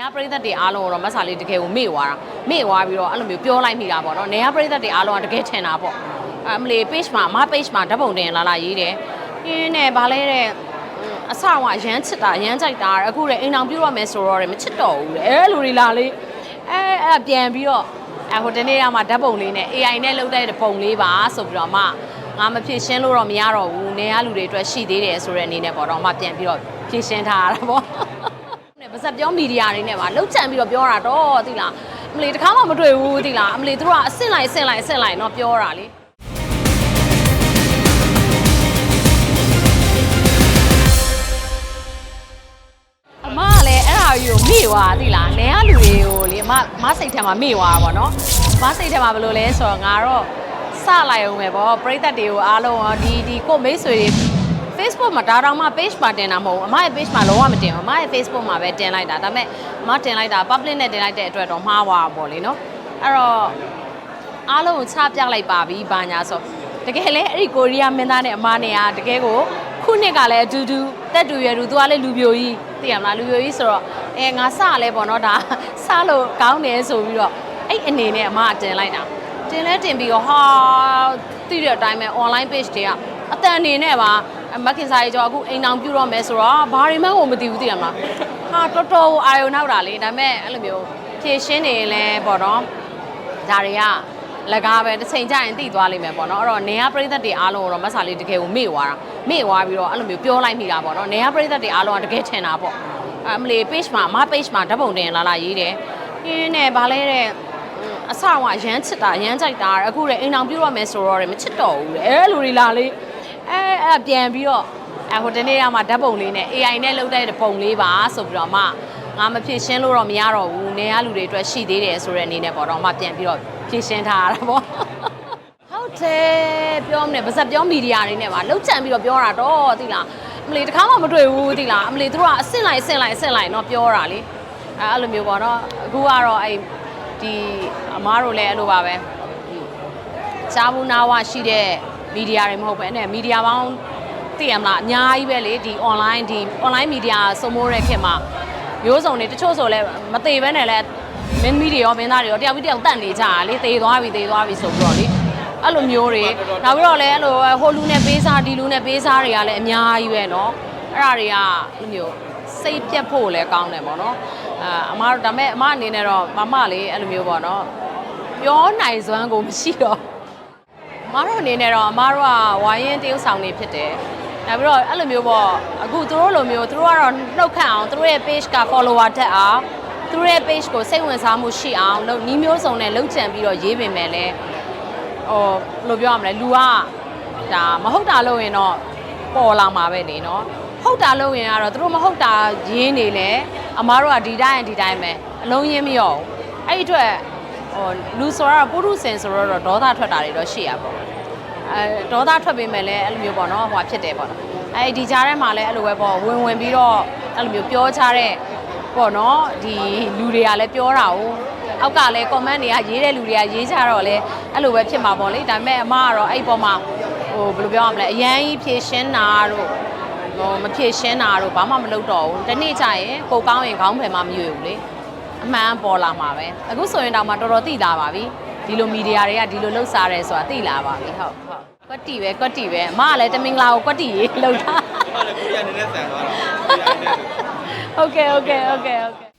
ကပရိသတ်တွေအားလုံးကိုတော့မဆာလေးတကယ်ကိုမေ့သွားတာမေ့သွားပြီးတော့အဲ့လိုမျိုးပြောလိုက်မိတာပေါ့နော်နေကပရိသတ်တွေအားလုံးကတကယ်ထင်တာပေါ့အမလီ page မှာအမ page မှာဓာတ်ပုံတင်လာလာရေးတယ်ရင်းနဲ့ဗာလဲတဲ့အဆောက်ကရမ်းချစ်တာရမ်းကြိုက်တာအခုလည်းအိမ်အောင်ပြုရမယ်ဆိုတော့လည်းမချစ်တော့ဘူးလေအဲလူတွေလာလေအဲအဲ့ပြန်ပြီးတော့အဲဟိုတနေ့ကမှဓာတ်ပုံလေးနဲ့ AI နဲ့လုပ်တဲ့ပုံလေးပါဆိုပြီးတော့မှငါမဖြစ်ရှင်းလို့တော့မရတော့ဘူးနေရလူတွေအတွက်ရှိသေးတယ်ဆိုတဲ့အနေနဲ့ပေါ့တော့မှပြန်ပြီးတော့ဖြည့်ရှင်းထားရတာပေါ့ နဲ့ပါစက်ပြောမီဒီယာတွေနဲ့ပါလှုပ်ချန်ပြီးတော့ပြောတာတော့သိလားအမလီတခါမှမတွေ့ဘူးသိလားအမလီတို့ကအဆင့်လိုက်အဆင့်လိုက်အဆင့်လိုက်တော့ပြောတာလေအမကလည်းအဲ့ဒါကြီးကိုမေ့သွားသိလားလဲကလူတွေကိုလေအမမစိတ်ထဲမှာမေ့သွားတာပေါ့နော်မစိတ်ထဲမှာဘယ်လိုလဲဆိုတော့ငါတော့စလိုက်အောင်ပဲပေါ့ပရိသတ်တွေကိုအားလုံးရောဒီဒီကိုမိတ်ဆွေတွေ Facebook မှာဒါတောင်မှ page မှာတင်တာမဟုတ်ဘူးအမရဲ့ page မှာလုံးဝမတင်ဘူးအမရဲ့ Facebook မှာပဲတင်လိုက်တာဒါပေမဲ့အမတင်လိုက်တာ public နဲ့တင်လိုက်တဲ့အတွက်တော့မှားသွားတာပေါ့လေနော်အဲ့တော့အားလုံးကိုချပြလိုက်ပါပြီဘာညာဆိုတကယ်လဲအဲ့ဒီကိုရီးယားမင်းသားနဲ့အမနဲ့ကတကယ်ကိုခုနှစ်ကလည်းအတူတူတက်တူရွယ်တူသူကလည်းလူပြိုကြီးသိရမလားလူပြိုကြီးဆိုတော့အဲငါစလဲပေါ့နော်ဒါစလို့ကောင်းတယ်ဆိုပြီးတော့အဲ့အနေနဲ့အမကတင်လိုက်တာတင်လဲတင်ပြီးတော့ဟာသိတဲ့အတိုင်းပဲ online page တွေကအတန်အနေနဲ့ပါ မက်ခင်စာရေးကျော်အခုအိမ်အောင်ပြုတော့မယ်ဆိုတော့ဘာတွေမှကိုမသိဘူးသိရမလားဟာတော်တော်အာယုံနောက်တာလေဒါပေမဲ့အဲ့လိုမျိုးဖြည့်ရှင်းနေရင်လည်းပေါ့နော်ဒါတွေကလကားပဲတစ်ချိန်ကျရင်သိသွားလိမ့်မယ်ပေါ့နော်အဲ့တော့နေရပရိသတ်တွေအားလုံးကိုတော့မက်စာလေးတကယ်ကိုမေ့သွားတာမေ့သွားပြီးတော့အဲ့လိုမျိုးပြောလိုက်မိတာပေါ့နော်နေရပရိသတ်တွေအားလုံးကတကယ်ထင်တာပေါ့အမလီ page မှာအမ page မှာဓာတ်ပုံတင်လာလာရေးတယ်ရင်းနဲ့ဗာလဲတဲ့အဆောက်ကရမ်းချစ်တာရမ်းကြိုက်တာအခုလည်းအိမ်အောင်ပြုရမယ်ဆိုတော့လည်းမချစ်တော့ဘူးလေအဲလူတွေလာလေ အဲအဲ့ပြန်ပြီးတော့အဲဟိုတနေ့ကမှဓာတ်ပုံလေးနဲ့ AI နဲ့လုပ်တဲ့ပုံလေးပါဆိုပြီးတော့မှငါမဖြစ်ရှင်းလို့တော့မရတော့ဘူးနေရလူတွေအတွက်ရှိသေးတယ်ဆိုတဲ့အနေနဲ့ပေါ့တော့မှပြန်ပြီးတော့ဖြည့်ရှင်းထားရတာပေါ့ဟုတ်တယ်ပြောမနေပါစက်ပြောမီဒီယာတွေနဲ့ပါလှုပ်ချန်ပြီးတော့ပြောတာတော့သိလားအမလီတခါမှမတွေ့ဘူးသိလားအမလီတို့ကအဆင့်လိုက်အဆင့်လိုက်အဆင့်လိုက်တော့ပြောတာလေအဲအဲ့လိုမျိုးပေါ့နော်အခုကတော့အဲ့ဒီအမားတို့လည်းအဲ့လိုပါပဲစားဘူးနာဝရှိတဲ့ မီဒီယာတွေမဟုတ်ပဲနဲ့မီဒီယာပေါင်းသိရမလားအများကြီးပဲလေဒီ online ဒီ online media စိုးမိုးတဲ့ခေတ်မှာမျိုးစုံတွေတချို့ဆိုလဲမသေးဘဲနဲ့လဲမင်းမီဒီရောမင်းသားတွေရောတယောက်ပြီးတယောက်တန့်နေကြတာလေသေသွားပြီသေသွားပြီဆိုပြီးတော့လေအဲ့လိုမျိုးတွေနောက်ပြီးတော့လဲအဲ့လိုဟိုလူနဲ့ပေးစားဒီလူနဲ့ပေးစားတွေကလည်းအများကြီးပဲเนาะအဲ့ဒါတွေကအဲ့လိုမျိုးစိတ်ပြတ်ဖို့လည်းကောင်းတယ်ပေါ့နော်အာအမတို့ဒါပေမဲ့အမအနေနဲ့တော့မမလေးအဲ့လိုမျိုးပေါ့နော်ပြောနိုင်စွမ်းကိုမရှိတော့ အ မတို့အနေနဲ့တော့အမတို့ကဝိုင်းရင်တရုပ်ဆောင်နေဖြစ်တယ်။နောက်ပြီးတော့အဲ့လိုမျိုးပေါ့အခုသူတို့လိုမျိုးသူတို့ကတော့နှုတ်ခတ်အောင်သူတို့ရဲ့ page က follower တက်အောင်သူတို့ရဲ့ page ကိုစိတ်ဝင်စားမှုရှိအောင်လုပ်နီးမျိုးစုံနဲ့လှုပ်ချန်ပြီးတော့ရေးပင်မယ်လဲဟိုဘယ်လိုပြောရမလဲလူကဒါမဟုတ်တာလုပ်ရင်တော့ပေါ်လာမှာပဲလေနော်ဟုတ်တာလုပ်ရင်ကတော့သူတို့မဟုတ်တာရင်းနေလဲအမားတို့ကဒီတိုင်းဒီတိုင်းပဲအလုံးရင်းမရောဘူးအဲ့ဒီအတွက် ဟိုလူဆိုတော့ပုရုစင်ဆိုတော့ဒေါသထွက်တာတွေတော့ရှိရပါဘူးအဲဒေါသထွက်ပေးမယ်လဲအဲ့လိုမျိုးပေါ့နော်ဟိုဖြစ်တယ်ပေါ့နော်အဲဒီကြားထဲမှာလဲအဲ့လိုပဲပေါ့ဝင်ဝင်ပြီးတော့အဲ့လိုမျိုးပြောချတဲ့ပေါ့နော်ဒီလူတွေကလည်းပြောတာ哦အောက်ကလည်း comment တွေကရေးတဲ့လူတွေကရေးကြတော့လဲအဲ့လိုပဲဖြစ်မှာပေါ့လေဒါပေမဲ့အမကတော့အဲ့ပေါ်မှာဟိုဘယ်လိုပြောရမလဲအရန်ကြီးဖြည့်ရှင်းတာတို့ဟိုမဖြည့်ရှင်းတာတို့ဘာမှမလုပ်တော့ဘူးတနေ့ကျရင်ကိုကောင်းရင်ခေါင်းဖယ်မှမရွေဘူးလေ အမှန်ပေါ်လာမှာပဲအခုဆိုရင်တော့မှတော်တော်သိလာပါပြီဒီလိုမီဒီယာတွေကဒီလိုလှုပ်ရှားတယ်ဆိုတာသိလာပါပြီဟုတ်ဟုတ်ကွက်တီပဲကွက်တီပဲအမကလည်းတမင်္ဂလာကိုကွက်တီရေးလှုပ်တာဟုတ်တယ်ကိုရီးယားနည်းနည်းဆန်သွားတာကိုရီးယားနည်းနည်းဟုတ်ကဲ့ဟုတ်ကဲ့ဟုတ်ကဲ့ဟုတ်ကဲ့